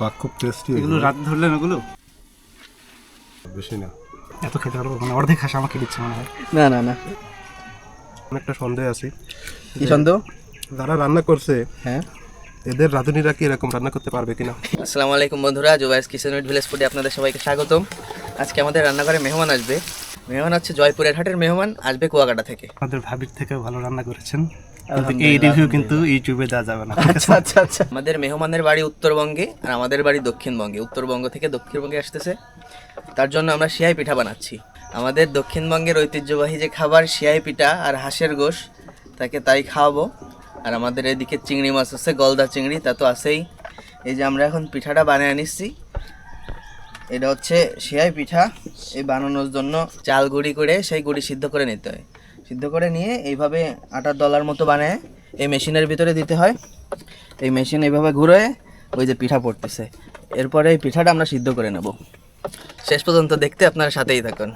পাক খুব টেস্টি এগুলো রাত ধরলেন ওগুলো? বেশি না। এত খেতে পারব মানে অর্ধেক হাসা আমাকে দিচ্ছে মনে হয়। না না না। অনেকটা সন্দেহ আছে। কি সন্দেহ? যারা রান্না করছে হ্যাঁ। এদের রাঁধুনিরা কি এরকম রান্না করতে পারবে কিনা? আসসালামু আলাইকুম বন্ধুরা জুবাইস কিচেন উইথ ভিলেজ ফুডে আপনাদের সবাইকে স্বাগতম। আজকে আমাদের রান্নাঘরে মেহমান আসবে। মেহমান হচ্ছে জয়পুরের হাটের মেহমান আসবে কুয়াকাটা থেকে। আমাদের ভাবির থেকে ভালো রান্না করেছেন। এই রিভিউ কিন্তু ইউটিউবে দেওয়া যাবে না। আচ্ছা আচ্ছা আচ্ছা। আমাদের মেহমানের বাড়ি উত্তরবঙ্গে আর আমাদের বাড়ি দক্ষিণবঙ্গে। উত্তরবঙ্গ থেকে দক্ষিণবঙ্গে আসতেছে। তার জন্য আমরা শিয়াই পিঠা বানাচ্ছি। আমাদের দক্ষিণবঙ্গের ঐতিহ্যবাহী যে খাবার শিয়াই পিঠা আর হাঁসের গোশ তাকে তাই খাওয়াবো। আর আমাদের এদিকে চিংড়ি মাছ আছে গলদা চিংড়ি তা তো আছেই। এই যে আমরা এখন পিঠাটা বানিয়ে নিচ্ছি। এটা হচ্ছে শিয়াই পিঠা। এই বানানোর জন্য চাল গুঁড়ি করে সেই গুঁড়ি সিদ্ধ করে নিতে হয়। সিদ্ধ করে নিয়ে এইভাবে আটার দলার মতো বানায়, এই মেশিনের ভিতরে দিতে হয়। এই মেশিন এইভাবে ঘুরে ওই যে পিঠা পড়তেছে। এরপরে এই পিঠাটা আমরা সিদ্ধ করে নেব। শেষ পর্যন্ত দেখতে আপনারা সাথেই থাকুন।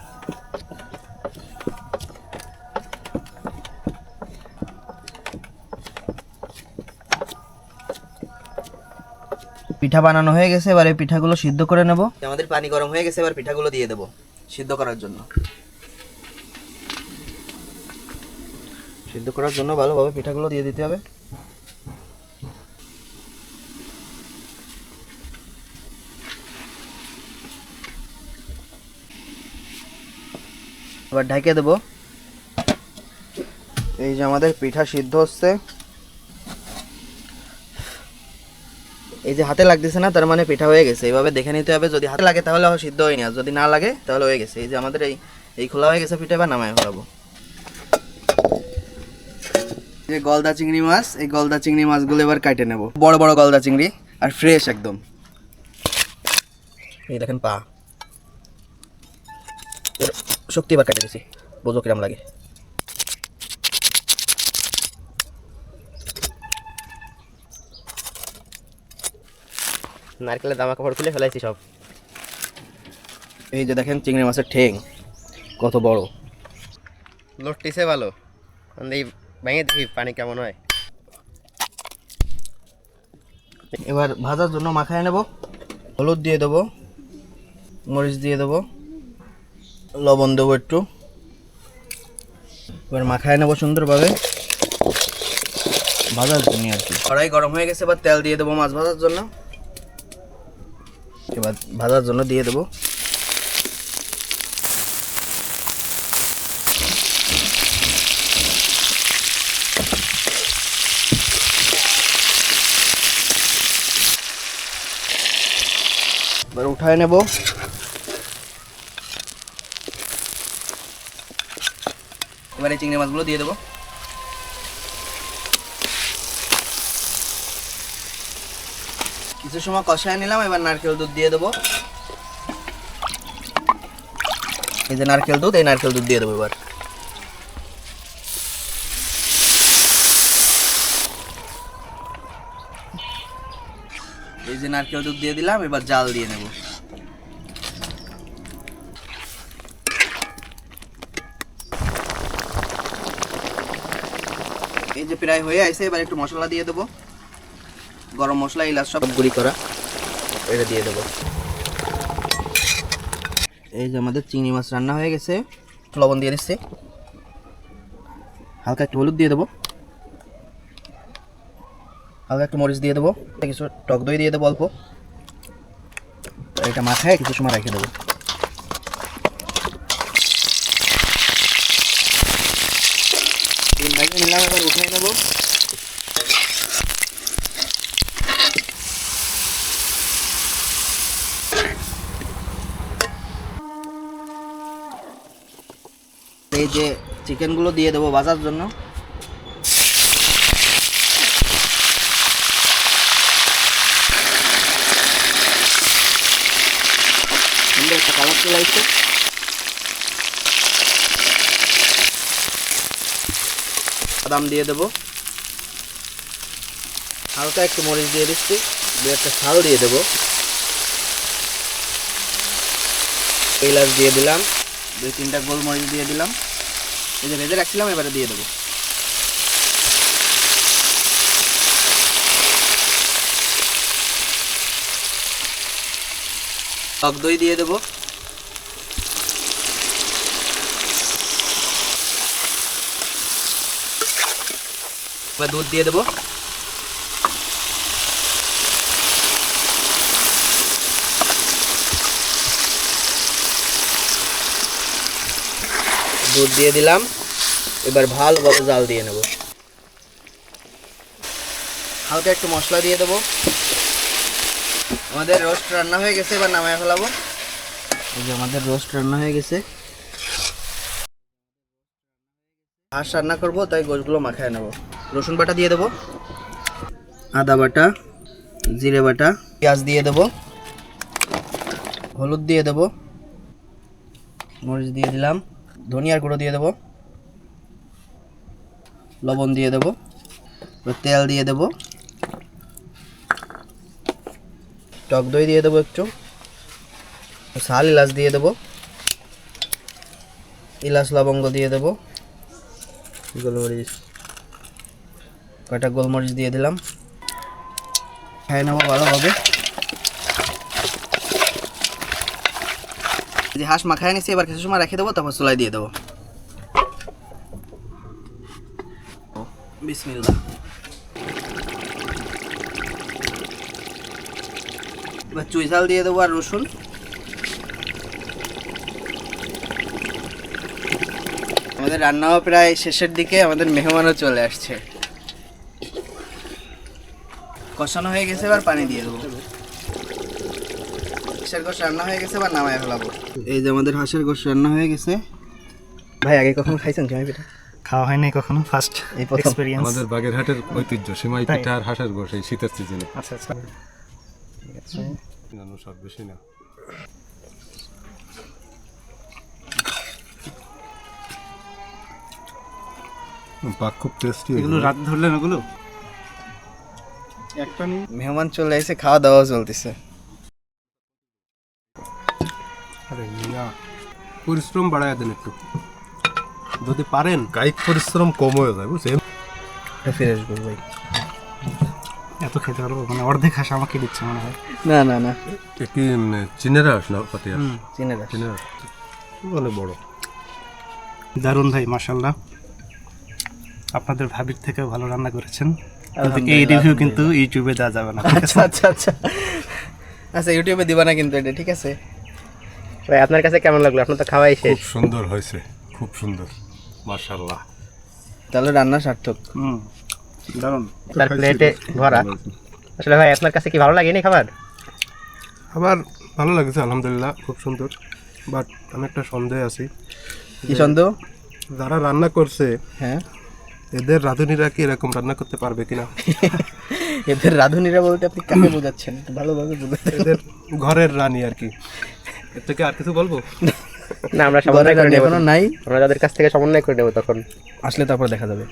পিঠা বানানো হয়ে গেছে, এবার এই পিঠাগুলো সিদ্ধ করে নেব। আমাদের পানি গরম হয়ে গেছে, এবার পিঠাগুলো দিয়ে দেবো সিদ্ধ করার জন্য। সিদ্ধ করার জন্য ভালোভাবে পিঠাগুলো দিয়ে দিতে হবে। এবার ঢেকে দেবো। এই যে আমাদের পিঠা সিদ্ধ হচ্ছে। এই যে হাতে লাগতেছে না, তার মানে পিঠা হয়ে গেছে। এইভাবে দেখে নিতে হবে, যদি হাতে লাগে তাহলে সিদ্ধ হয়নি, আর যদি না লাগে তাহলে হয়ে গেছে। এই যে আমাদের এই এই খোলা হয়ে গেছে পিঠা, এবার নামায় এই যে গলদা চিংড়ি মাছ এই গলদা চিংড়ি মাছগুলো এবার কাটে নেব। বড় বড় গলদা চিংড়ি আর ফ্রেশ একদম। এই দেখেন পা। শক্তি এবার কাটে দিছি বোঝো কিরাম লাগে। নারকেলের জামা কাপড় খুলে ফেলাইছি সব। এই যে দেখেন চিংড়ি মাছের ঠেং কত বড়। লটটিছে ভালো। এই ভেঙে দেখি, পানি কেমন হয়। এবার ভাজার জন্য মাখায় নেব। হলুদ দিয়ে দেবো, মরিচ দিয়ে দেবো, লবণ দেবো একটু। এবার মাখায় নেব সুন্দরভাবে। ভাজার জন্য আর কি। কড়াই গরম হয়ে গেছে, এবার তেল দিয়ে দেবো মাছ ভাজার জন্য। এবার ভাজার জন্য দিয়ে দেবো। এবার উঠায় নেব। এবার এই চিংড়ি মাছগুলো দিয়ে দেবো। কিছু সময় কষায় নিলাম, এবার নারকেল দুধ দিয়ে দেবো। এই যে নারকেল দুধ, এই নারকেল দুধ দিয়ে দেবো এবার। এই যে নারকেল দুধ দিয়ে দিলাম, এবার জাল দিয়ে নেব। এই যে প্রায় হয়ে আসছে এবার একটু মশলা দিয়ে দেবো। গরম মশলা ইলাচ সব গুঁড়ি করা, এটা দিয়ে দেবো। এই যে আমাদের চিংড়ি মাছ রান্না হয়ে গেছে, লবণ দিয়ে দিচ্ছি। হালকা একটু হলুদ দিয়ে দেবো। হালকা একটু মরিচ দিয়ে দেবো, কিছু টক দই দিয়ে দেবো অল্প। এটা মাথায় কিছু সময় রেখে দেবো। এই যে চিকেনগুলো দিয়ে দেবো ভাজার জন্য সুন্দর একটা কালার বাদাম দিয়ে দেবো। হালকা একটু মরিচ দিয়ে দিচ্ছি। দু একটা শাল দিয়ে দেবো। এলাচ দিয়ে দিলাম। দুই তিনটা গোলমরিচ দিয়ে দিলাম। এই যে ভেজে রাখছিলাম, এবারে দিয়ে দেবো। টক দই দিয়ে দেবো। এবার দুধ দিয়ে দেবো। দুধ দিয়ে দিলাম। এবার ভালোভাবে জাল দিয়ে নেব। হালকা একটু মশলা দিয়ে দেবো। আমাদের রোস্ট রান্না হয়ে গেছে, এবার নামায় ফেলাবো। এই যে আমাদের রোস্ট রান্না হয়ে গেছে। হাঁস রান্না করব, তাই গোশগুলো মাখায় নেব। রসুন বাটা দিয়ে দেবো, আদা বাটা, জিরে বাটা, পেঁয়াজ দিয়ে দেবো, হলুদ দিয়ে দেবো, মরিচ দিয়ে দিলাম, ধনিয়ার গুঁড়ো দিয়ে দেবো, লবণ দিয়ে দেবো তেল দিয়ে দেবো, টক দই দিয়ে দেবো একটু শাল ইলাচ দিয়ে দেবো ইলাচ লবঙ্গ দিয়ে দেবো। গোলমরিচ। কয়টা গোলমরিচ দিয়ে দিলাম? খাই নেব ভালোভাবে যে হাঁস মাখায় নিছি, এবার কিছু সময় রেখে দেবো, তারপর চুলাই দিয়ে দেবো। বিসমিল্লাহ। এবার চুই ঝাল দিয়ে দেবো আর রসুন। আমাদের রান্নাও প্রায় শেষের দিকে আমাদের মেহমানও চলে আসছে। কষানো হয়ে গেছে এবার পানি দিয়ে দেবো। হাঁসের গোশ রান্না হয়ে গেছে এবার নামায় ফেলাবো। এই যে আমাদের হাঁসের গোশ রান্না হয়ে গেছে। ভাই আগে কখনো খাইছেন জামাই পিঠা খাওয়া হয়নি কখনো ফার্স্ট এই প্রথম। এক্সপিরিয়েন্স আমাদের বাগেরহাটের ঐতিহ্য সেমাই পিঠা আর হাঁসের গোশ এই শীতের সিজনে আচ্ছা আচ্ছা। সব বেশি না। পাক খুব টেস্টি এগুলো রাত ধরলেন ওগুলো? একটা নিয়ে। মেহমান চলে এসে খাওয়া দাওয়া চলতেছে। আরে মিয়া পরিশ্রম বাড়ায় দেন একটু। যদি পারেন। কায়িক পরিশ্রম কম হয়ে যায় বুঝছেন? ফিরে আসব ভাই। এত খেতে পারব মানে অর্ধেক হাঁস আমাকে দিচ্ছে মনে হয়। না না না। কি চিনের হাঁস না চিনে রাখ চিনের হাঁস। অনেক বড়? দারুণ ভাই মাশাল্লাহ আপনাদের ভাবির থেকেও ভালো রান্না করেছেন। কিন্তু এই রিভিউ কিন্তু ইউটিউবে দেওয়া যাবে না। আচ্ছা আচ্ছা আচ্ছা। আচ্ছা ইউটিউবে দিবা না কিন্তু এটা ঠিক আছে? ভাই আপনার কাছে কেমন লাগল? আপনার তো খাওয়াই শেষ। খুব সুন্দর হয়েছে খুব সুন্দর মার্শাল্লাহ তাহলে রান্না সার্থক। হুম দারুণ। তার প্লেটে ভরা। আসলে ভাই আপনার কাছে কি ভালো লাগেনি খাবার? আবার ভালো লাগছে আলহামদুলিল্লাহ খুব সুন্দর। বাট আমি একটা সন্দেহ আছি। কি সন্দেহ? যারা রান্না করছে হ্যাঁ। এদের রাঁধুনিরা কি এরকম রান্না করতে পারবে কিনা? এদের রাঁধুনিরা বলতে আপনি কাকে বোঝাচ্ছেন? ভালোভাবে এদের ঘরের রানী আর কি। এর থেকে আর কিছু বলব? না আমরা সমন্বয় করে নেব নাই। আমরা তাদের কাছ থেকে সমন্বয় করে নেব তখন। আসলে তারপর দেখা যাবে।